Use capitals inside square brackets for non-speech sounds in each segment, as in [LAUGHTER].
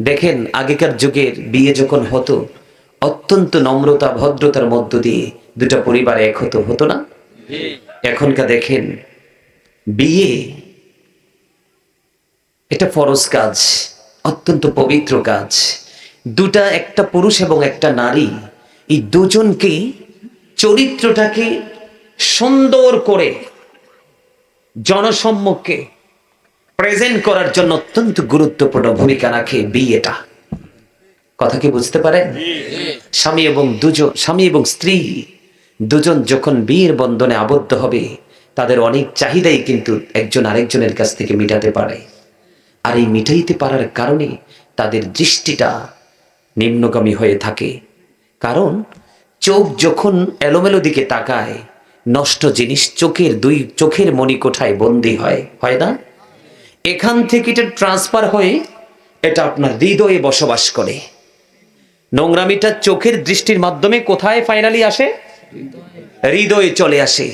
দেখেন আগেকার যুগের বিয়ে যখন হতো, অত্যন্ত নম্রতা, ভদ্রতার মধ্য দিয়ে দুটা পরিবার এক হতো হতো না? এখনকার দেখেন, বিয়ে এটা ফরজ কাজ, অত্যন্ত পবিত্র কাজ। দুটা একটা পুরুষ এবং একটা নারী, এই দুজনকে চরিত্রটাকে সুন্দর করে, জনসম্মুখে প্রেজেন্ট করার জন্য অত্যন্ত গুরুত্বপূর্ণ ভূমিকা রাখে বিয়েটা। কথা কি বুঝতে পারে? স্বামী এবং দুজন, স্বামী এবং স্ত্রী দুজন যখন বিয়ের বন্ধনে আবদ্ধ হবে, তাদের অনেক চাহিদাই কিন্তু একজন আরেকজনের কাছ থেকে মিটাতে পারে। আর এই মিটাইতে পারার কারণে তাদের দৃষ্টিটা নিম্নগামী হয়ে থাকে। কারণ চোখ যখন এলোমেলো দিকে তাকায়, নষ্ট জিনিস চোখের দুই, চোখের মণিকোঠায় বন্দি হয় হয় না? এখান থেকে এটা ট্রান্সফার হয়ে এটা আপনার হৃদয়ে বসবাস করে। নোংরামিটা চোখের দৃষ্টির মাধ্যমে কোথায় ফাইনালি আসে? হৃদয়ে চলে আসে।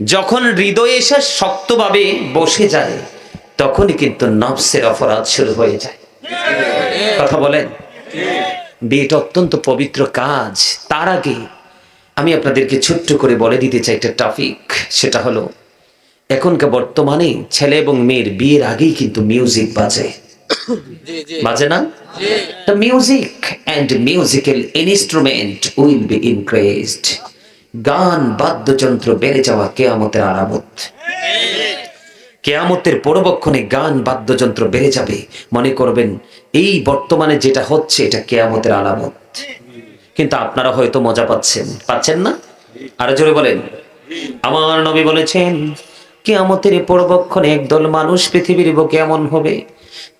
যখন হৃদয়ে এসে শক্তভাবে বসে যায়, তখনই কিন্তু নফসের অপরাধ শুরু হয়ে যায়। কথা বলেন? বিয়েটা অত্যন্ত পবিত্র কাজ। তার আগে আমি আপনাদেরকে ছোট্ট করে বলে দিতে চাই একটা টপিক সেটা হলো এখনকার বর্তমানে ছেলে এবং মেয়ের বিয়ের আগেই কিন্তু মিউজিক বাজে। [COUGHS] বাজে না? The music and musical instrument will be increased. গান বাদ্যযন্ত্র বেড়ে যাওয়া কেয়ামতের আলামত কেয়ামতের পরবক্ষণে গান বাদ্যযন্ত্র বেড়ে যাবে। মনে করবেন এই বর্তমানে যেটা হচ্ছে এটা কেয়ামতের আলামত কিন্তু আপনারা হয়তো মজা পাচ্ছেন। পাচ্ছেন না? আরও জোরে বলেন। আমার নবী বলেছেন কেয়ামতের পরবক্ষণে একদল মানুষ পৃথিবীর বুকে এমন হবে।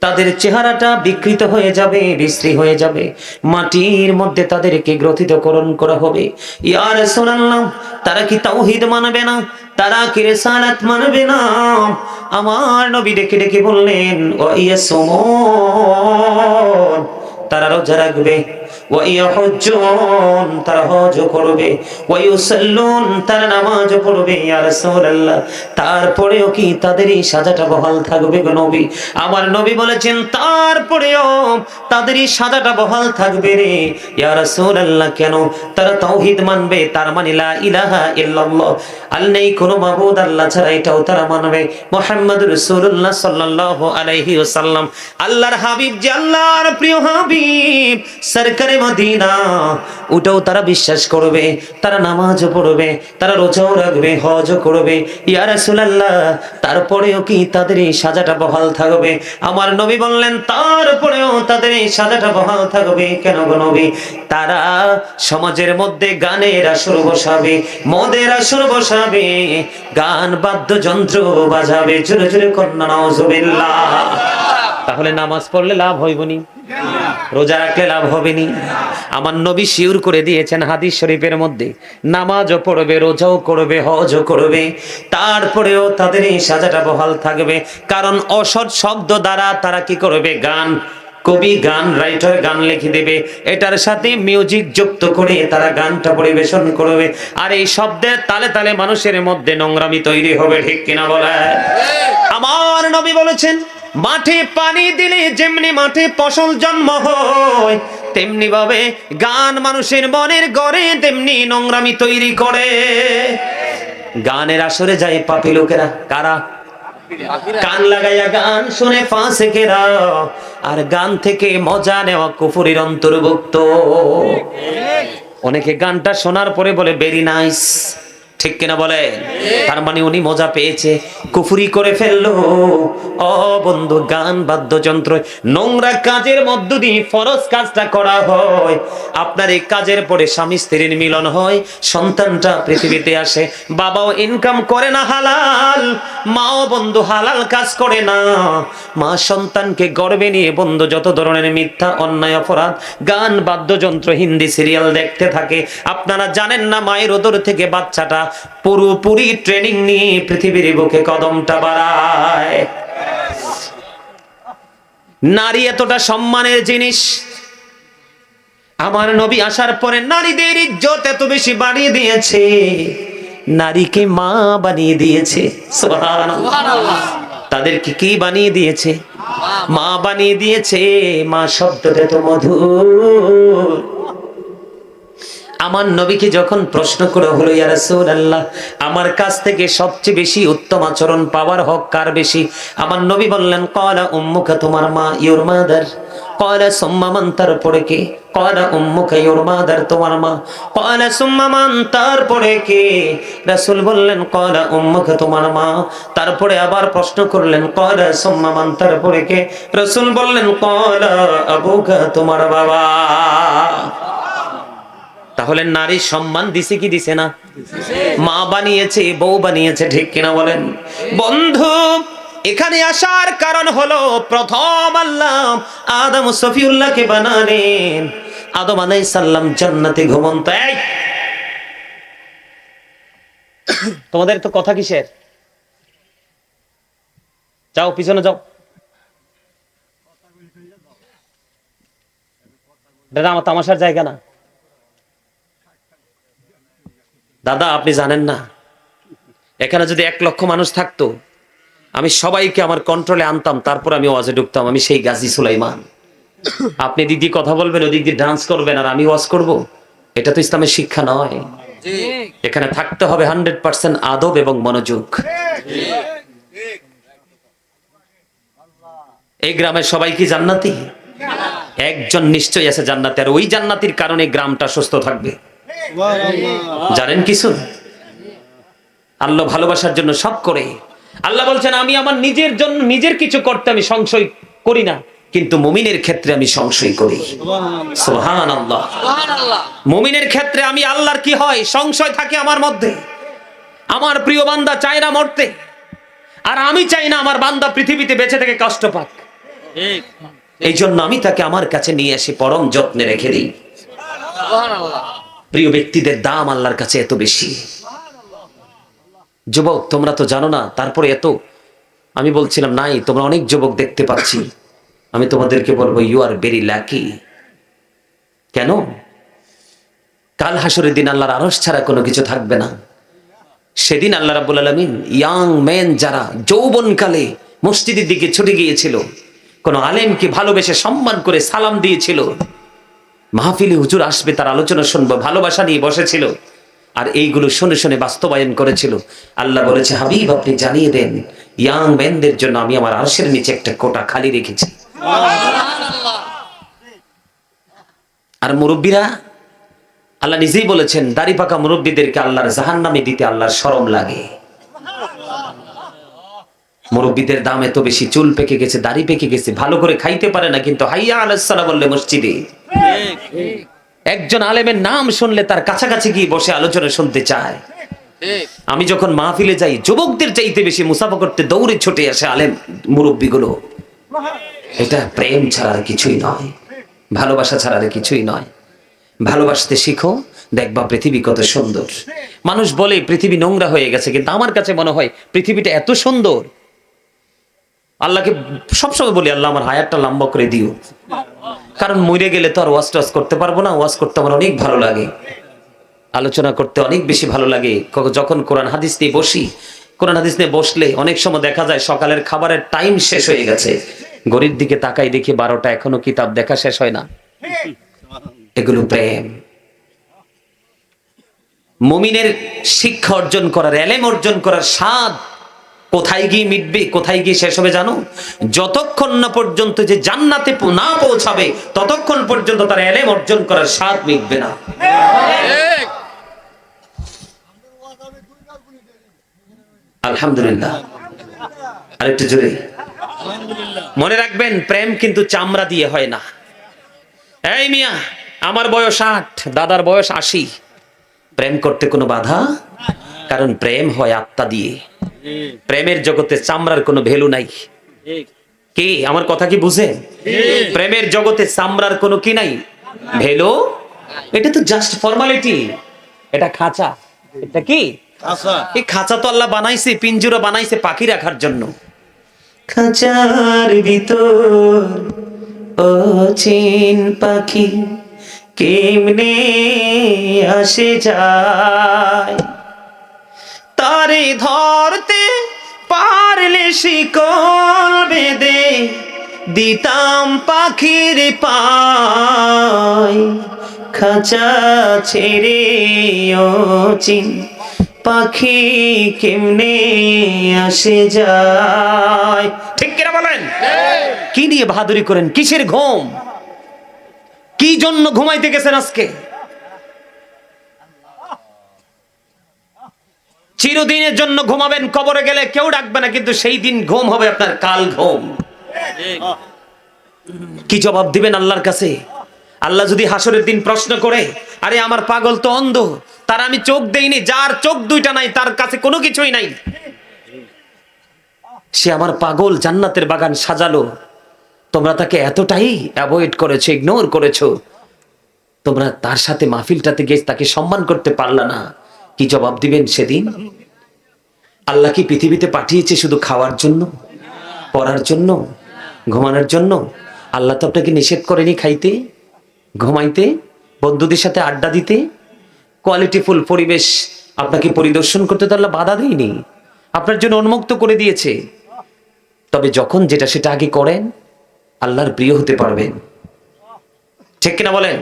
তাদের চেহারাটা বিকৃত হয়ে যাবে, বিশ্রী হয়ে যাবে। মাটির মধ্যে তাদেরকে গ্রথিতকরণ করা হবে। ইয়ার সোনাল্লাম তারা কি তাওহিদ মানবে না? তারা কি রেসালাত মানবে না? আমার নবী ডেকে ডেকে বললেন, ও ইয়া তারা রোজা রাখবে। ওয়াইয়াহুজ্জুন তারা হজ করবে। ওয়াইউসাল্লুন, তারা নামাজ পড়বে, ইয়া রাসূলুল্লাহ। তারপরেও কি তাদের এই সাজাটা বহাল থাকবে গো নবী? আমার নবী বলেছেন, তারপরেও তাদের এই সাজাটা বহাল থাকবে রে। ইয়া রাসূলুল্লাহ, কেন? তারা তাওহীদ মানবে, তার মানে লা ইলাহা ইল্লাল্লাহ। আল নেই কোনো মাবুদ আল্লাহ ছাড়া, এটাও তারা মানবে। মুহাম্মদ রাসূলুল্লাহ সাল্লাল্লাহু আলাইহি ওয়াসাল্লাম, আল্লাহর হাবিব যে আল্লাহর প্রিয় হাবিব, সরকারে মদিনা, ওটাও তারা বিশ্বাস করবে, তারা নামাজও পড়বে, তারা রোজাও রাখবে, হজও করবে। ইয়া রাসূলুল্লাহ, তারপরেও কি তাদের এই সাজাটা বহাল থাকবে? আমার নবী বললেন, তারপরেও তাদের এই সাজাটা বহাল থাকবে কেন গো নবী? তারা সমাজের মধ্যে গানের আসর বসাবে, মদের আসর বসাবে, গান, বাদ্যযন্ত্র বাজাবে। জোরে জোরে কন্যা নাউজুবিল্লাহ। তাহলে নামাজ পড়লে লাভ হইবনি। রোজা রাখলে লাভ হবে নি আমার নবী শিউর করে দিয়েছেন হাদিস শরীফের মধ্যে নামাজও পড়বে রোজাও করবে হজও করবে। তারপরেও তাদের এই সাজাটা বহাল থাকবে। কারণ অসৎ শব্দ দ্বারা তারা কি করবে? গান কবি গান রাইটার গান লিখে দেবে। এটার সাথে মিউজিক যুক্ত করে তারা গানটা পরিবেশন করবে। আর এই শব্দের তালে তালে মানুষের মধ্যে নোংরামি তৈরি হবে ঠিক কিনা বলে? আমার নবী বলেছেন মাঠে পানি দিলে যেমনি মাঠে ফসল জন্ম হয়, তেমনি ভাবে গান মানুষের মনের গড়ে, তেমনি নোংরামি তৈরি করে। গানের আসরে যায় পাপি লোকেরা। কারা? কান লাগাইয়া গান শুনে ফাঁসে কেরা আর গান থেকে মজা নেওয়া কুফুরির অন্তর্ভুক্ত। অনেকে গানটা শোনার পরে বলে ভেরি নাইস ঠিক কিনা বলে তার মানে উনি মজা পেয়েছে, কুফুরি করে ফেলল। ও বন্ধু, গান, বাদ্যযন্ত্র, নোংরা কাজের মধ্য দিয়ে ফরজ কাজটা করা হয়। আপনার এই কাজের পরে স্বামী স্ত্রীর মিলন হয়, সন্তানটা পৃথিবীতে আসে, বাবাও ইনকাম করে না হালাল, মাও বন্ধু হালাল কাজ করে না। মা সন্তানকে গর্বে নিয়ে বন্ধু, যত ধরনের মিথ্যা, অন্যায়, অপরাধ, গান, বাদ্যযন্ত্র, হিন্দি সিরিয়াল দেখতে থাকে, আপনারা জানেন না মায়ের ওদর থেকে বাচ্চাটা পুরোপুরি ট্রেনিং নিয়ে পৃথিবীর বুকে কদমটা বাড়ায়। নারী এতটা সম্মানের জিনিস। আমার নবী আসার পরে নারীদের ইজ্জত এত বেশি বাড়িয়ে দিয়েছে। নারীকে মা বানিয়ে দিয়েছে। তাদেরকে কি বানিয়ে দিয়েছে? মা বানিয়ে দিয়েছে। মা শব্দটা তো মধুর। আমার নবীকে যখন প্রশ্ন করে হলো, ইয়া রাসূলুল্লাহ, আমার কাছ থেকে সবচেয়ে বেশি উত্তম আচরণ পাওয়ার হক কার বেশি? আমার নবী বললেন, ক্বালা উম্মুকা, তোমার মা ইউর মাদার। ক্বালা সুম্মা মান, তারপরে কে? ক্বালা উম্মুকা ইউর মাদার, তোমার মা। ক্বালা সুম্মা মান, তারপরে কে? রাসূল বললেন, ক্বালা উম্মুকা, তোমার মা। তারপরে আবার প্রশ্ন করলেন, ক্বালা সুম্মা মান, তারপরে কে? রাসূল বললেন, ক্বালা আবুকা, তোমার বাবা। তাহলে নারীর সম্মান দিছে কি দিছে না? মা বানিয়েছে, বউ বানিয়েছে, ঠিক কিনা বলেন? বন্ধু, এখানে আসার কারণ হলো প্রথম আল্লাহ আদম সফিউল্লাহকে বানালেন। আদম আলাই সাল্লাম জান্নাতে ঘুমন্ত। এই! তোমাদের তো কথা কিসের? যাও, পিছনে যাও। এটা আমার তামাশার জায়গা না। দাদা, আপনি জানেন না, এখানে যদি এক লক্ষ মানুষ থাকতো, আমি সবাইকে আমার কন্ট্রোলে আনতাম, তারপর আমি ওয়াজে ঢুকতাম, আমি সেই গাজী সুলাইমান। আপনি দিদি কথা বলবেন, ওদিক দিয়ে ডান্স করবেন, আর আমি ওয়াজ করব? এটা তো ইসলামের শিক্ষা নয়। এখানে থাকতে হবে হান্ড্রেড পার্সেন্ট আদব এবং মনোযোগ। এই গ্রামের সবাই কি জান্নাতি? একজন নিশ্চয়ই আছে জান্নাতি, আর ওই জান্নাতির কারণে গ্রামটা সুস্থ থাকবে। জানেন কিছু? আল্লাহ ভালোবাসার জন্য সব করে। আল্লাহ বলছেন আমি আমার নিজের জন্য নিজের কিছু করতে আমি সংশয় করি না কিন্তু মুমিনের ক্ষেত্রে আমি সংশয় করি। সোহান আল্লাহ মুমিনের ক্ষেত্রে আমি আল্লাহর কি হয়? সংশয় থাকে আমার মধ্যে। আমার প্রিয় বান্দা চায় না মরতে আর আমি চাই না আমার বান্দা পৃথিবীতে বেঁচে থেকে কষ্ট পাক। এই জন্য আমি তাকে আমার কাছে নিয়ে এসে পরম যত্নে রেখে দিই। প্রিয় ব্যক্তিদের দাম আল্লাহর কাছে এত বেশি। যুবক, তোমরা তো জানো না, তারপরে এত। আমি বলছিলাম, নাই, তোমরা অনেক যুবক দেখতে পাচ্ছি। আমি তোমাদেরকে বলব ইউ আর ভেরি লাকি কেন? কাল হাসরের দিন আল্লাহর আরস ছাড়া কোনো কিছু থাকবে না। সেদিন আল্লাহ রাবুল আলমিন ইয়াং ম্যান যারা যৌবনকালে মসজিদের দিকে ছুটে গিয়েছিল, কোন আলেমকে ভালোবেসে সম্মান করে সালাম দিয়েছিল মাহফিলে হুজুর আসবে, তার আলোচনা শুনব, ভালোবাসা নিয়ে বসেছিল। আর এইগুলো শুনে শুনে বাস্তবায়ন করেছিল। আল্লাহ বলেছে, হাবিব, আপনি জানিয়ে দেন, ইয়াং ম্যানদের জন্য আমি আমার আরশের নিচে একটা কোটা খালি রেখেছি। আর মুরব্বীরা, আল্লাহ নিজেই বলেছেন, দাড়ি পাকা মুরব্বীদেরকে আল্লাহর জাহান নামে দিতে আল্লাহর সরম লাগে। মুরব্বীদের দাম এত বেশি চুল পেকে গেছে, দাড়ি পেকে গেছে, ভালো করে খাইতে পারে না কিন্তু হাইয়া আলাইসাল্লাহ বললে মসজিদে। একজন আলেমের নাম শুনলে তার কাছাকাছি গিয়ে বসে আলোচনা শুনতে চায়। আমি যখন মাহফিলে যাই, যুবকদের চাইতে বেশি মুসাফা করতে দৌড়ে ছুটে আসে আলেম মুরব্বীগুলো। এটা প্রেম ছাড়া আর কিছুই নয়, ভালোবাসা ছাড়া আর কিছুই নয়। ভালোবাসতে শিখো, দেখবা পৃথিবী কত সুন্দর। মানুষ বলে, পৃথিবী নোংরা হয়ে গেছে, কিন্তু আমার কাছে মনে হয়, পৃথিবীটা এত সুন্দর আল্লাহকে সবসময় বলি, আল্লাহ, আমার হায়ারটা লম্বা করে দিও। কারণ মরে গেলে তো আর ওয়াজ টাজ করতে পারব না, ওয়াজ করতে আমার অনেক ভালো লাগে। আলোচনা করতে অনেক বেশি ভালো লাগে। যখন কোরআন হাদিস নিয়ে বসি, কোরআন হাদিস নিয়ে বসলে অনেক সময় দেখা যায় সকালের খাবারের টাইম শেষ হয়ে গেছে। গরিব দিকে তাকাই দেখি বারোটা, এখনও কিতাব দেখা শেষ হয় না। এগুলো প্রেম। মুমিনের শিক্ষা অর্জন করার, এলেম অর্জন করার স্বাদ কোথায় গিয়ে মিটবে, কোথায় গিয়ে শেষ হবে জানো? যতক্ষণ না পর্যন্ত যে জান্নাতে না পৌঁছাবে, ততক্ষণ পর্যন্ত তার এলেম অর্জন করার স্বাদ মিটবে না। আলহামদুলিল্লাহ। আরেকটু জোরে। মনে রাখবেন, প্রেম কিন্তু চামড়া দিয়ে হয় না। এই মিয়া, আমার বয়স আট, দাদার বয়স আশি। প্রেম করতে কোনো বাধা? কারণ প্রেম হয় আত্মা দিয়ে। প্রেমের জগতে চামড়ার কোনো ভ্যালু নাই। কি? আমার কথা কি বুঝে? প্রেমের জগতে চামড়ার কোনো কি নাই? ভ্যালু? এটা তো জাস্ট ফর্মালিটি এটা খাঁচা। এটা কি? এই খাঁচা তো আল্লাহ বানাইছে পিঞ্জুরা বানাইছে পাখি রাখার জন্য। খাঁচার ভিতর ও চিন পাখি কেমনে আসে যায়? তারে ধরতে পারলে শিকল বেঁধে দিতাম পাখির পাই খাঁচা ছেড়ে চিন পাখি কেমনে আসে যায়? ঠিক কিনা বলেন? কি নিয়ে বাহাদুরি করেন? কিসের ঘুম? কি জন্য ঘুমাইতে গেছেন আজকে? চিরদিনের জন্য ঘুমাবেন, কবরে গেলে কেউ ডাকবে না, কিন্তু সেই দিন ঘুম হবে আপনার কাল ঘুম। কি জবাব দিবেন আল্লাহর কাছে? আল্লাহ যদি হাসরের দিন প্রশ্ন করে, আরে আমার পাগল তো অন্ধ, তার আমি চোখ দেইনি, যার চোখ দুইটা নাই, তার কাছে কোনো কিছুই নাই। সে আমার পাগল জান্নাতের বাগান সাজালো। তোমরা তাকে এতটাই অ্যাভয়েড করেছ, ইগনোর করেছ। তোমরা তার সাথে মাহফিলটাতে গিয়ে তাকে সম্মান করতে পারলা না। কি জবাব দিবেন সেদিন? আল্লাহ কি পৃথিবীতে পাঠিয়েছে শুধু খাওয়ার জন্য? পড়ার জন্য? ঘুমানোর জন্য? আল্লাহ তো আপনাকে নিষেধ করেনি খাইতে, ঘুমাইতে, বন্ধুদের সাথে আড্ডা দিতে? কোয়ালিটিফুল পরিবেশ আপনাকে পরিদর্শন করতে তো আল্লাহ বাধা দেয়নি। আপনার জন্য উন্মুক্ত করে দিয়েছে। তবে যখন যেটা সেটা আগে করেন, আল্লাহর প্রিয় হতে পারবেন। ঠিক কিনা বলেন?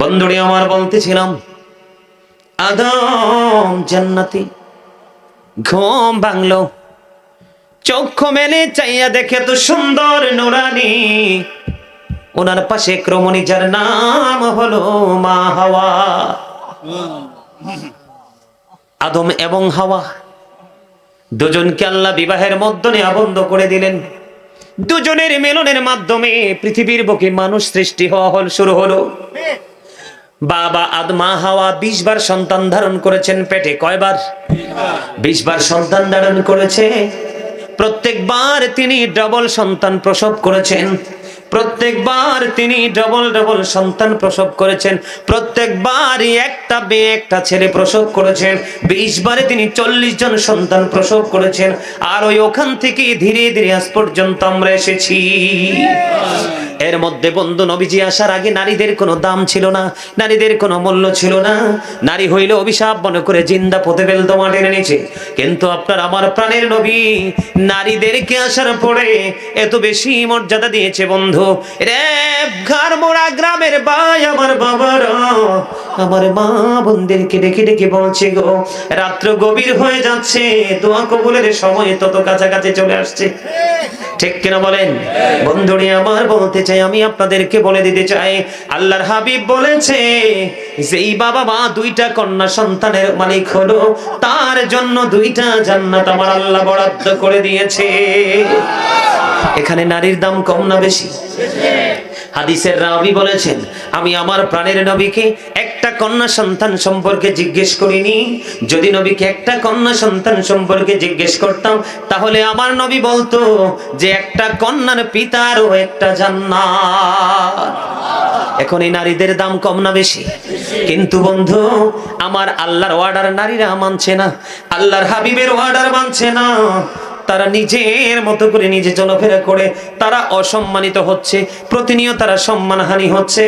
বন্ধুরে, আমার বলতেছিলাম, আদম জান্নাতি, ঘুম ভাঙলো। চক্ষু মেলে চাইয়া দেখে তো সুন্দর নুরানি। ওনার পাশে ক্রমণী, যার নাম হলো মা হাওয়া। আদম এবং হাওয়া দুজনকে আল্লাহ বিবাহের মধ্যে আবদ্ধ করে দিলেন। দুজনের মিলনের মাধ্যমে পৃথিবীর বুকে মানুষ সৃষ্টি হওয়া হল, শুরু হলো। বাবা আদমা হাওয়া বিশ বার সন্তান ধারণ করেছেন পেটে, কয়বার? বিশ বার সন্তান ধারণ করেছে। প্রত্যেকবার তিনি ডবল সন্তান প্রসব করেছেন। প্রত্যেকবার তিনি ডবল ডবল সন্তান প্রসব করেছেন। প্রত্যেকবারই একটা মেয়ে, একটা ছেলে প্রসব করেছেন। বিশ বারে তিনি চল্লিশ জন সন্তান প্রসব করেছেন। আর ওই ওখান থেকে ধীরে ধীরে আজ পর্যন্ত আমরা এসেছি। এর মধ্যে বন্ধু নবীজি আসার আগে নারীদের কোনো দাম ছিল না, নারীদের কোনো মূল্য ছিল না। নারী হইলে অভিশাপ মনে করে জিন্দা পথে ফেলতো মাটির নিচে কিন্তু আপনার আমার প্রাণের নবী নারীদেরকে আসার পরে এত বেশি মর্যাদা দিয়েছে বন্ধু। রে ঘর মোড়া গ্রামের ভাই আমার বাবারা, আমার মা বোনদেরকে ডেকে ডেকে বলছে গো, রাত্র গভীর হয়ে যাচ্ছে, দোয়া কবুলের সময় তত কাছাকাছি চলে আসছে। ঠিক কিনা বলেন? বন্ধুরে, আমার বলতে চাই, আমি আপনাদেরকে বলে দিতে চাই। আল্লাহর হাবিব বলেছে যেই বাবা মা দুইটা কন্যা সন্তানের মালিক হলো, তার জন্য দুইটা জান্নাত আমার আল্লাহ বরাদ্দ করে দিয়েছে। এখানে নারীর দাম কম না বেশি? হাদিসের রাবি বলেছেন, আমি আমার প্রাণের নবীকে একটা কন্যা সন্তান সম্পর্কে জিজ্ঞেস করিনি। যদি নবীকে একটা কন্যা সন্তান সম্পর্কে জিজ্ঞেস করতাম, তাহলে আমার নবী বলতো যে একটা কন্যার পিতারও একটা জান্নাত। এখন এই নারীদের দাম কম না বেশি। কিন্তু বন্ধু, আমার আল্লাহর অর্ডার নারীরা মানছে না, আল্লাহর হাবিবের অর্ডার মানছে না। তারা নিজের মতো করে নিজে চলাফেরা করে, তারা অসম্মানিত হচ্ছে, প্রতিনিয়ত তারা সম্মানহানি হচ্ছে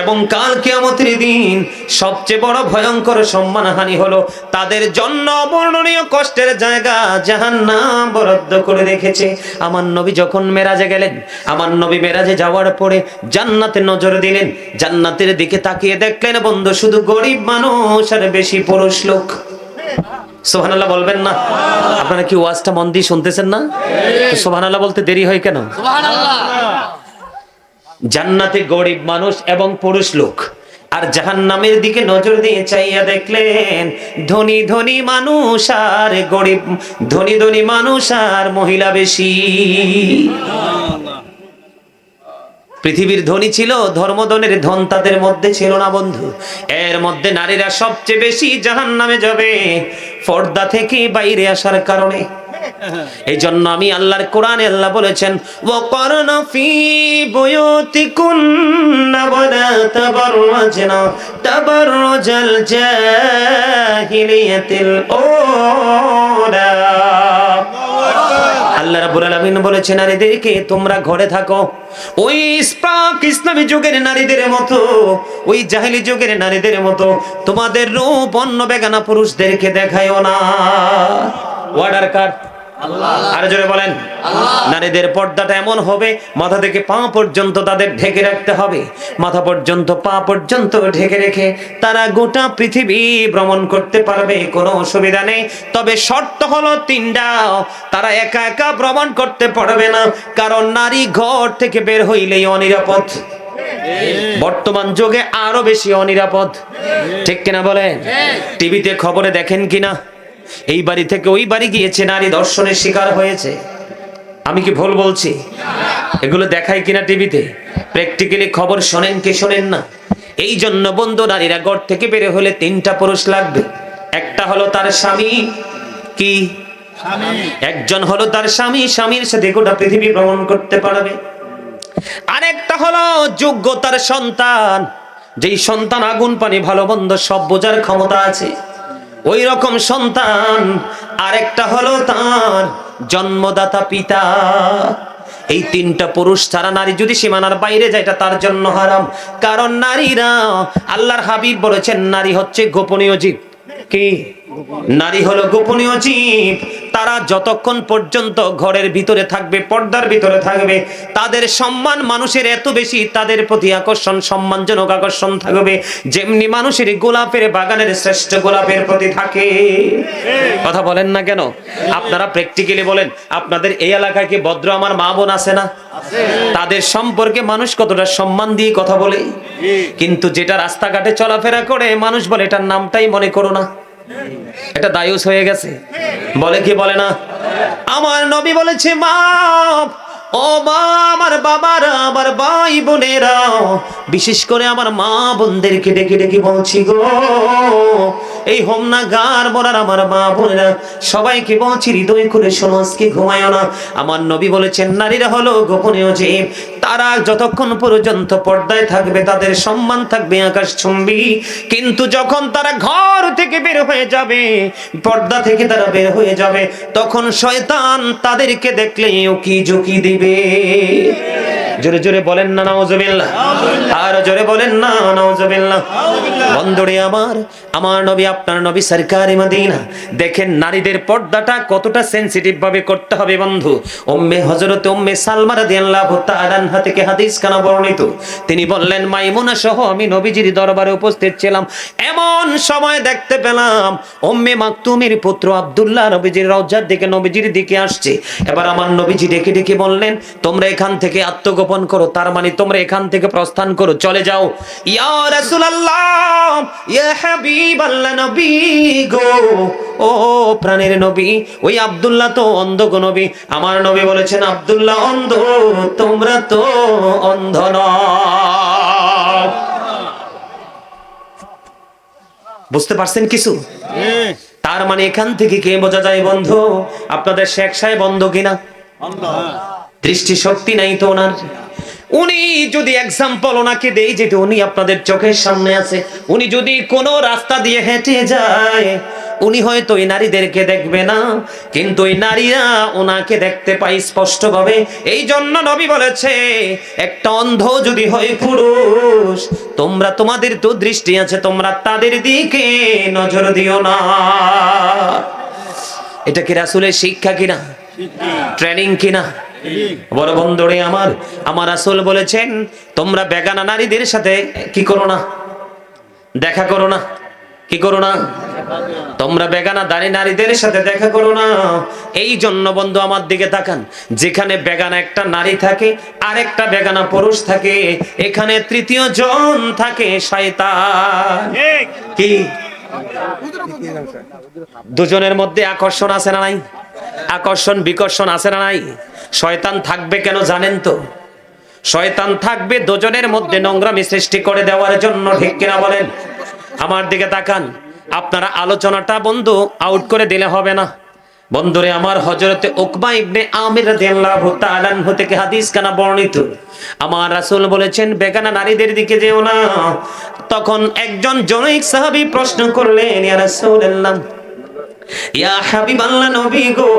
এবং কাল কেয়ামতের দিন সবচেয়ে বড় ভয়ঙ্কর সম্মানহানি হলো তাদের জন্য অবর্ণনীয় কষ্টের জায়গা জাহান্নাম বরাদ্দ করে রেখেছে। আমার নবী যখন মেরাজে গেলেন, আমার নবী মেরাজে যাওয়ার পরে জান্নাতে নজর দিলেন, জান্নাতের দিকে তাকিয়ে দেখলেন, বন্ধু, শুধু গরিব মানুষ আর বেশি পুরুষ লোক। সোহানাল্লাহ বলবেন না? আপনারা কি ওয়াজটা মন দিয়ে শুনতেছেন না? সোহানাল্লাহ বলতে দেরি হয় কেন? জান্নাতে গরিব মানুষ এবং পুরুষ লোক। আর জাহান্নামের দিকে নজর দিয়ে চাইয়া দেখলেন ধনী ধনী মানুষ আর গরিব ধনী ধনী মানুষ আর মহিলা বেশি। পৃথিবীর ধনী ছিল, ধর্মদনের ধন তাদের মধ্যে ছিল না বন্ধু। এর মধ্যে নারীরা সবচেয়ে বেশি জাহান নামে যাবে, পর্দা থেকে বাইরে আসার কারণে। এই জন্য আমি আল্লাহর কোরআনে আল্লাহ বলেছেন ও করন ফি বুয়ুতিকুন্না ওয়ালা তাবাররাজনা, তাবাররুজাল জাহিলিয়াতিল আল্লাহ রাব্বুল আলামিন বলেছে নারীদেরকে তোমরা ঘরে থাকো। ওই ইসলামী যুগের নারীদের মতো, ওই জাহিলি যুগের নারীদের মতো, তোমাদের রূপ অন্য বেগানা পুরুষদেরকে দেখায়ও না। ওয়ার্ডার কার আর জোরে বলেন। নারীদের পর্দাটা এমন হবে মাথা থেকে পা পর্যন্ত তাদের ঢেকে রাখতে হবে। মাথা পর্যন্ত পা পর্যন্ত ঢেকে রেখে তারা গোটা পৃথিবী ভ্রমণ করতে পারবে কোনো অসুবিধা নেই। তবে শর্ত হলো তিনটা তারা একা একা ভ্রমণ করতে পারবে না কারণ নারী ঘর থেকে বের হইলেই অনিরাপদ। বর্তমান যুগে আরও বেশি অনিরাপদ। ঠিক কিনা বলেন? টিভিতে খবরে দেখেন কিনা? এই বাড়ি থেকে ওই বাড়ি গিয়েছে, নারী দর্শনের শিকার হয়েছে। আমি কি ভুল বলছি? এগুলো দেখায় কিনা টিভিতে? প্র্যাকটিক্যালি খবর শোনেন কি শোনেন না? এই জন্য বন্ধু, নারীরা ঘর থেকে বের হলে তিনটা পুরুষ লাগবে। একটা হলো তার স্বামী, কি? একজন হলো তার স্বামী, স্বামীর সাথে গোটা পৃথিবী ভ্রমণ করতে পারবে। আরেকটা হলো যোগ্যতার সন্তান, যেই সন্তান আগুন পানি ভালো মন্দ সব বোঝার ক্ষমতা আছে। ওই রকম সন্তান, আরেকটা হলো তার জন্মদাতা পিতা। এই তিনটা পুরুষ ছাড়া নারী যদি সীমানার বাইরে যায়, এটা তার জন্য হারাম। কারণ নারীরা, আল্লাহর হাবিব বলেছেন, নারী হচ্ছে গোপনীয় জীব। কি? নারী হলো গোপনীয় জীব। তারা যতক্ষণ পর্যন্ত ঘরের ভিতরে থাকবে, পর্দার ভিতরে থাকবে, তাদের সম্মান মানুষের এত বেশি, তাদের প্রতি আকর্ষণ, সম্মানজনক আকর্ষণ থাকবে। যেমনি মানুষের গোলাপের বাগানের শ্রেষ্ঠ গোলাপের প্রতি থাকে। কথা বলেন না কেন? আপনারা প্র্যাকটিক্যালি বলেন, আপনাদের এই এলাকায় কি ভদ্র আমার মা বোন আছে না? তাদের সম্পর্কে মানুষ কতটা সম্মান দিয়ে কথা বলে? কিন্তু যেটা রাস্তাঘাটে চলাফেরা করে, মানুষ বলে, এটার নামটাই মনে করো না। এটা দায়ুস হয়ে গেছে। বলে কি বলে না? আমার নবী বলেছে, মা, ও মা, আমার বাবারা, আমার ভাই বোনেরা, বিশেষ করে আমার মা বোনদেরকে ডেকে ডেকে বলছি গো, এই হোমনা গার বলার আমার মা বোনেরা, সবাইকে বলছি, হৃদয় করে শোনো ঘুমায় না। আমার নবী বলেছেন, নারীরা হলো গোপনীয় জীব তারা যতক্ষণ পর্যন্ত পর্দায় থাকবে, তাদের সম্মান থাকবে আকাশ চুম্বি কিন্তু যখন তারা ঘর থেকে বের হয়ে যাবে, পর্দা থেকে তারা বের হয়ে যাবে, তখন শয়তান তাদেরকে দেখলে কি ঝুঁকি দিবে। জোরে জোরে বলেন না, নাউজুবিল্লাহ। আর জোরে বলেন না, নাউজুবিল্লাহ। বন্ধুরে আমার আমার নবী, আপনার নবী সরকারি মদিনা। দেখেন নারীদের পর্দাটা কতটা সেনসিটিভ ভাবে করতে হবে বন্ধু। উম্মে হযরত উম্মে সালমা রাদিয়াল্লাহু তাআলা আনহা থেকে হাদিস কানা বর্ণিত? তিনি বললেন, মাইমুনা সহ আমি নবীজির দরবারে উপস্থিত ছিলাম। এমন সময় দেখতে পেলাম, উম্মে মাকতুমের পুত্র আব্দুল্লাহ নবীজির রওজার দিকে নবীজির দিকে আসছে। এবার আমার নবীজি ডেকে ডেকে বললেন, তোমরা এখান থেকে আত্মগোপন করো, তার মানে তোমরা এখান থেকে প্রস্থান করো। চলে যাও। ইয়া রাসূলুল্লাহ, ইয়া নবী গো, ও প্রাণের নবী, ওই আব্দুল্লাহ তো অন্ধ গো নবী। আমার নবী বলেছেন, আব্দুল্লাহ অন্ধ, তোমরা তো অন্ধ বুঝতে পারছেন কিছু? তার মানে এখান থেকে কে বোঝা যায় বন্ধু? আপনাদের শেখ সাহেব বন্ধ কিনা? দৃষ্টি শক্তি নাই তো ওনার। উনি যদি এক্সাম্পল ওনাকে দেই যে উনি আপনাদের চোখের সামনে আছে উনি যদি কোনো রাস্তা দিয়ে হেঁটে যায় উনি হয়তো এই নারীদেরকে দেখবে না কিন্তু ওই নারীরা ওনাকে দেখতে পাই স্পষ্টভাবে। এই জন্য নবী বলেছে একটা অন্ধ যদি হয় পুরুষ তোমরা তোমাদের তো দৃষ্টি আছে তোমরা তাদের দিকে নজর দিও না। এটা কি রাসুলের শিক্ষা কিনা? ট্রেনিং কিনা? বড় বন্ধুরে আমার আমার আসল বলেছেন তোমরা বেগানা নারীদের সাথে কি করো না? দেখা করো না। কি করো না? তোমরা বেগানা দাঁড়ি নারীদের সাথে দেখা করো না। এই জন্য বন্ধু আমার দিকে তাকান। যেখানে বেগানা একটা নারী থাকে আর একটা বেগানা পুরুষ থাকে এখানে তৃতীয় জন থাকে শয়তান। কি? দুজনের মধ্যে আকর্ষণ আছে না নাই? আকর্ষণ, বিকর্ষণ আছে না নাই? শয়তান থাকবে কেন জানেন তো? শয়তান থাকবে দুজনের মধ্যে নোংরামি সৃষ্টি করে দেওয়ার জন্য, ঠিক কিনা বলেন? আমার দিকে তাকান। আপনারা আলোচনাটা বন্ধু আউট করে দিলে হবে না। বন্ধুরে, আমার হজরতে উকবা ইবনে আমির রাদিয়াল্লাহু তাআলা থেকে হাদিস কানা বর্ণিত। আমার রাসূল বলেছেন, বেগানা নারীদের দিকে যেও না। তখন একজন জনৈক সাহাবী প্রশ্ন করলেন, ইয়া রাসূলুল্লাহ ইয়া হাবিবাল্লাহ নবী গো।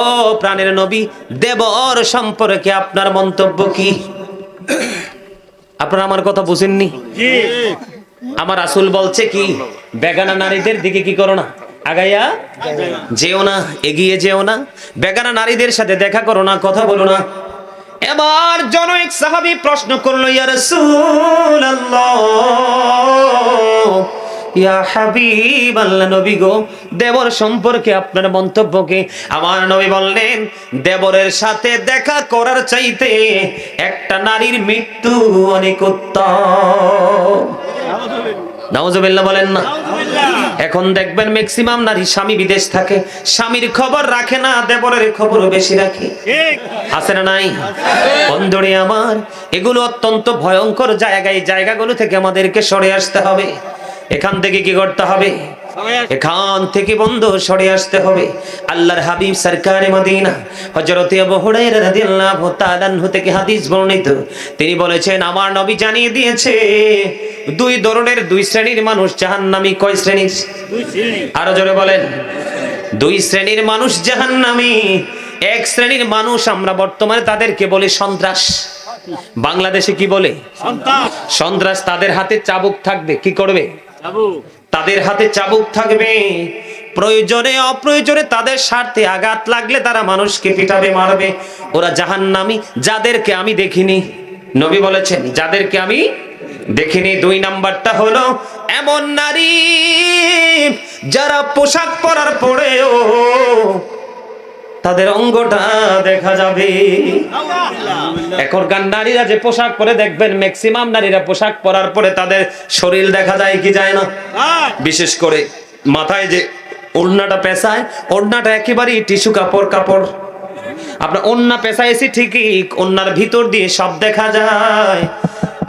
ও প্রাণের নবী দেবর সম্পর্কে আপনার মন্তব্য কি? আপনারা আমার কথা বুঝেননি? আমার রাসূল বলছে কি বেগানা নারীদের দিকে কি করো না? আগাইয়া যেও না এগিয়ে যেও না বেগানা নারীদের সাথে দেখা করো না কথা বলো না। এবার জনৈক সাহাবী প্রশ্ন করল ইয়ার রাসূলুল্লাহ ইয়া হাবিব আল্লাহ নবী গো দেবর সম্পর্কে আপনার মন্তব্য কি? আমার নবী বললেন দেবরের সাথে দেখা করার চাইতে একটা নারীর মৃত্যু অনেক উত্তম। নাউজুবিল্লাহ বলেন না। এখন দেখবেন ম্যাক্সিমাম নারী স্বামী বিদেশ থাকে স্বামীর খবর রাখে না দেবরের খবরও বেশি রাখে। আছে না নাই? বন্ধুরে আমার এগুলো অত্যন্ত ভয়ঙ্কর জায়গা এই জায়গাগুলো থেকে আমাদেরকে সরে আসতে হবে। এখান থেকে কি করতে হবে? এখান থেকে বন্ধ সরে আসতে হবে। আল্লাহর হাবিব সরকারে মদিনা হযরত আবু হুরায়রা রাদিয়াল্লাহু তাআলা থেকে হাদিস বর্ণিত। তিনি বলেছেন আমার নবী জানিয়ে দিয়েছে দুই ধরনের দুই শ্রেণির মানুষ জাহান্নামী কয় শ্রেণির? আরও জোরে বলেন। দুই শ্রেণির মানুষ জাহান্নামী এক শ্রেণির মানুষ আমরা বর্তমানে তাদেরকে বলি সন্ত্রাস। বাংলাদেশে কি বলে? সন্ত্রাস তাদের হাতে চাবুক থাকবে কি করবে? তাদের হাতে চাবুক থাকবে। প্রয়োজনে, অপ্রয়োজনে তাদের স্বার্থে আঘাত লাগলে তারা মানুষকে পিটাবে, মারবে। ওরা জাহান্নামী, যাদেরকে আমি দেখিনি। নবী বলেছেন, যাদেরকে আমি দেখিনি। দুই নাম্বারটা হলো, এমন নারী যারা পোশাক পরার পরেও তাদের অঙ্গটা দেখা যাবে। এখনকার নারীরা যে পোশাক পরে দেখবেন ম্যাক্সিমাম নারীরা পোশাক পরার পরে তাদের শরীর দেখা যায় কি যায় না? বিশেষ করে মাথায় যে ওড়নাটা পেঁচায়, ওড়নাটা একেবারেই টিস্যু কাপড় কাপড়। আপনার ওন্না পেঁচাইছি ঠিকই ওন্নার ভিতর দিয়ে সব দেখা যায়।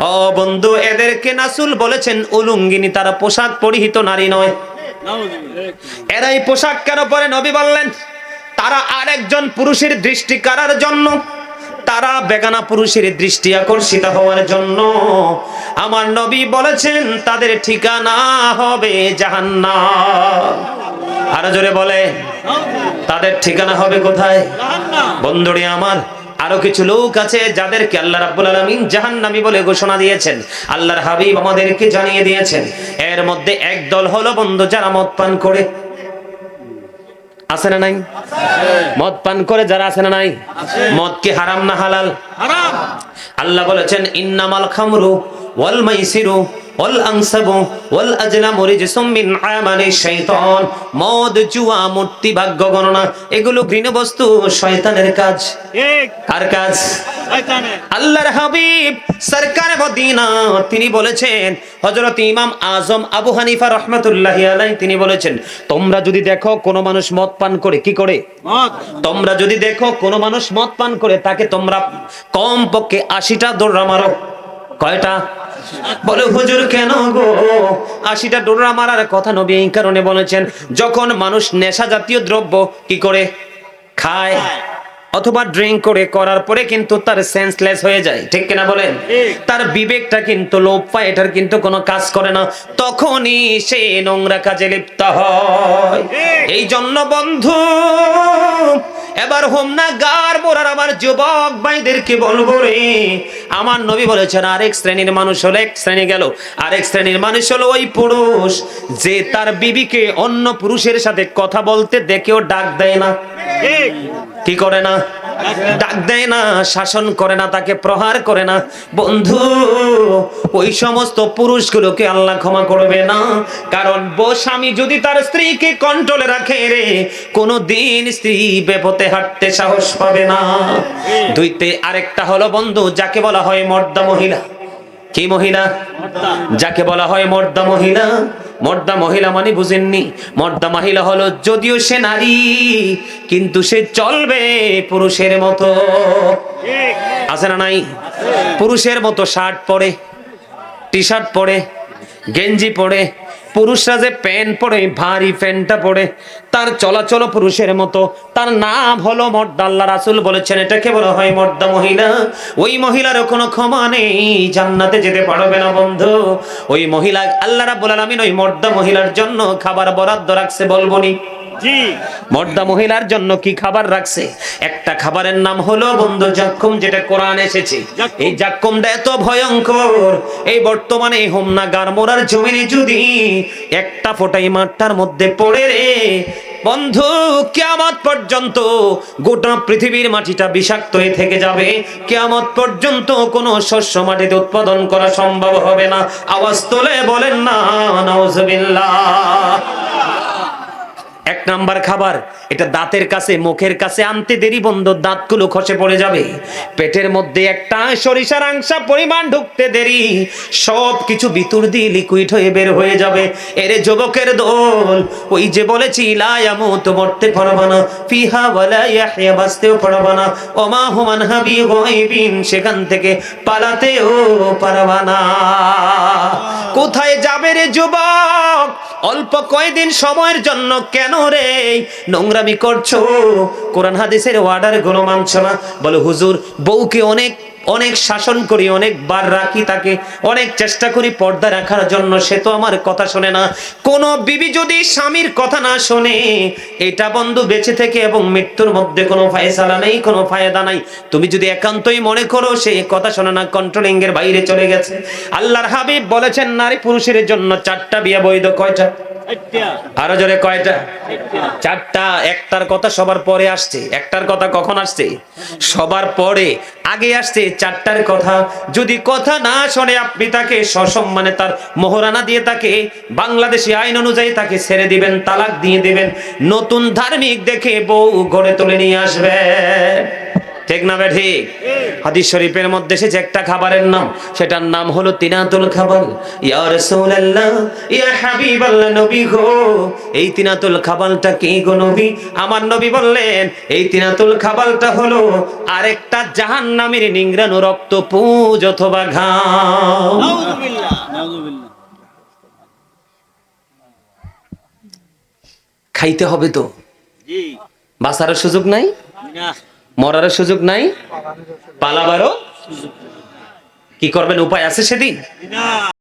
ও বন্ধু, এদেরকে নাসুল বলেছেন, উলুঙ্গিনী তারা পোশাক পরিহিত নারী নয়। এরাই পোশাক কেন পরে নবী বললেন? তারা আরেকজন পুরুষের দৃষ্টি কারার জন্য? তারা বেগানা পুরুষের দৃষ্টি আকর্ষিত হওয়ার জন্য। আমার নবী বলেছেন, তাদের ঠিকানা হবে জাহান্নাম। আরও জোরে বলে, তাদের ঠিকানা হবে কোথায়? বন্ধুরে আমার, আরও কিছু লোক আছে যাদেরকে আল্লাহ রাব্বুল আলামিন জাহান্নামী বলে ঘোষণা দিয়েছেন। আল্লাহর হাবিব আমাদেরকে জানিয়ে দিয়েছেন, এর মধ্যে এক দল হলো বন্ধু যারা মদ পান করে। আছে না নাই? মদ পান করে যারা আছে না নাই? মদ কি হারাম না হালাল? আল্লাহ বলেছেন ইন্নামাল খামরু ওয়াল মাইসিরু ওয়াল আনসাবু ওয়াল আজলামু রিজসুম মিন আমালি শাইতান। মদ জুয়া মূর্তি ভাগ্য গণনা এগুলো ঘৃণ বস্তু শয়তানের কাজ। কার কাজ? আল্লাহর হাবিব সরকার মদিনা তিনি বলেছেন হযরত ইমাম আজম আবু হানিফা রাহমাতুল্লাহি আলাইহি তিনি বলেছেন তোমরা যদি দেখো কোন মানুষ মদ পান করে কি করে? তোমরা যদি দেখো কোন মানুষ মদ পান করে তাকে তোমরা কম পক্ষে আশিটা দৌড়া মারো। কয়টা? বলে, হুজুর, কেন গো? আশিটা ডোরা মারার কথা নবী এই কারণে বলেছেন, যখন মানুষ নেশা জাতীয় দ্রব্য কি করে? খায়। অথবা ড্রিঙ্ক করে করার পরে কিন্তু তার সেন্সলেস হয়ে যায়। ঠিক কিনা বলেন? তার বিবেকটা কিন্তু লোপ পায় এটার কিন্তু কোনো কাজ করে না। তখনই সে নোংরা কাজে লিপ্ত হয়। এই জন্য বন্ধু এবার হোম না গার মোরার আমার যুবক ভাইদেরকে বলব রে। আমার নবী বলেছেন আরেক শ্রেণির মানুষ হলো এক শ্রেণি গেল। আরেক শ্রেণির মানুষ হলো ওই পুরুষ যে তার বিবিকে অন্য পুরুষের সাথে কথা বলতে দেখেও ডাক দেয় না। কি করে না? ডাক দেয় না, শাসন করে না, তাকে প্রহার করে না। বন্ধু, ওই সমস্ত পুরুষগুলোকে আল্লাহ ক্ষমা করবে না। কারণ স্বামী যদি তার স্ত্রীকে কন্ট্রোলে রাখে রে কোনো দিন স্ত্রী বেপথে হাঁটতে সাহস পাবে না। দুইতে আরেকটা হলো বন্ধু, যাকে বলা হয় মর্দা মহিলা কি মহিলা? যাকে বলা হয় মর্দা মহিলা। মর্দা মহিলা মানে বুঝেননি। মর্দা মহিলা হলো যদিও সে নারী, কিন্তু সে চলবে পুরুষের মতো। আছে না নাই? পুরুষের মতো শার্ট পরে টি শার্ট পরে, গেঞ্জি পরে পুরুষরা যে প্যান্ট পরে, ভারী প্যান্টটা পরে, তার চলাচল পুরুষের মতো। তার নাম হলো মর্দা, আল্লাহ রাসুল বলেছেন, এটাকে বলা হয় মর্দা মহিলা। ওই মহিলার কোনো ক্ষমা নেই, জান্নাতে যেতে পারবে না বন্ধু। ওই মহিলা, আল্লাহ রাবুল আলামিন ওই মর্দা মহিলার জন্য খাবার বরাদ্দ রাখছে বলবনি মর্দা মহিলার জন্য কি খাবার রাখছে? একটা খাবারের নাম হলো বন্ধু জাক্কুম যেটা কোরআন এসেছে। এই জাক্কুমটা এত ভয়ঙ্কর। এই বর্তমানে হোমনা গারমোরার জমিনে যদি একটা ফোটাই মাঠটার মধ্যে পড়ে রে বন্ধু কিয়ামত পর্যন্ত গোটা পৃথিবীর মাটিটা বিষাক্ত হয়ে থেকে যাবে। কিয়ামত পর্যন্ত কোনো শস্য মাটিতে উৎপাদন করা সম্ভব হবে না। আওয়াজ তোলে বলেন না নাউজুবিল্লাহ। এক নাম্বার খাবার, এটা দাঁতের কাছে, মুখের কাছে আনতে দেরি, বন্ধ দাঁতগুলো খসে পড়ে যাবে। পেটের মধ্যে একটা সরিষার আংশা পরিমাণ ঢুকতে দেরি। সব কিছু ভিতর দিয়ে লিকুইড হয়ে বের হয়ে যাবে। এরে যুবকের দোল, ওই যে বলেছি লায়ামু তো মরতে পারবা না। ফিহা ওয়ালা বাঁচতেও পারবা ওমা হুমান হাবি সেখান থেকে পালাতেও পারবা না। কোথায় যাবে রে যুবক? অল্প কয়দিন সময়ের জন্য কেন রে? নোংরামি করছ? কোরআন হাদিসের ওয়ার্ডারগুলো মানছো না? বলো, হুজুর, বউকে অনেক অনেক শাসন করি অনেক বার রাখি তাকে, অনেক চেষ্টা করি পর্দা রাখার জন্য, সে তো আমার কথা শোনে না। কোন বিবি যদি স্বামীর কথা না শোনে, এটা বন্ধু বেঁচে থেকে এবং মৃত্যুর মধ্যে কোনো ফায়সালা নেই, কোনো ফায়দা নাই। তুমি যদি একান্তই মনে করো, সে কথা শোনে না কন্ট্রোলিং এর বাইরে চলে গেছে। আল্লাহর হাবিব বলেছেন, নারী পুরুষের জন্য চারটা বিয়ে বৈধ, কয়টা? আরও জোরে কয়টা? চারটা একটার কথা সবার পরে আসছে। একটার কথা কখন আসছে? সবার পরে। আগে আসছে চারটার কথা। যদি কথা না শোনে আপনি তাকে সসম্মানে তার মোহরানা দিয়ে তাকে বাংলাদেশি আইন অনুযায়ী তাকে ছেড়ে দিবেন তালাক দিয়ে দিবেন নতুন ধার্মিক দেখে বউ ঘরে তুলে নিয়ে আসবে। ঠিক না ঠিক? হাদিস শরীফের মধ্যে এসেছে একটা খাবারের নাম সেটার নাম হলো তিনাতুল খাবার ইয়া রাসূলুল্লাহ ইয়া হাবিবাল্লাহ নবী গো। এই তিনাতুল খাবারটা কি গো নবী? আমার নবী বললেন এই তিনাতুল খাবারটা হলো আরেকটা জাহান্নামের নিংরানো রক্ত পুজ অথবা ঘাম। নাউজুবিল্লাহ নাউজুবিল্লাহ খাইতে হবে তো? জি। বাঁচারও সুযোগ নাই? না। মরারও সুযোগ নাই পালাবারও কি করবেন? উপায় আছে সেদিন?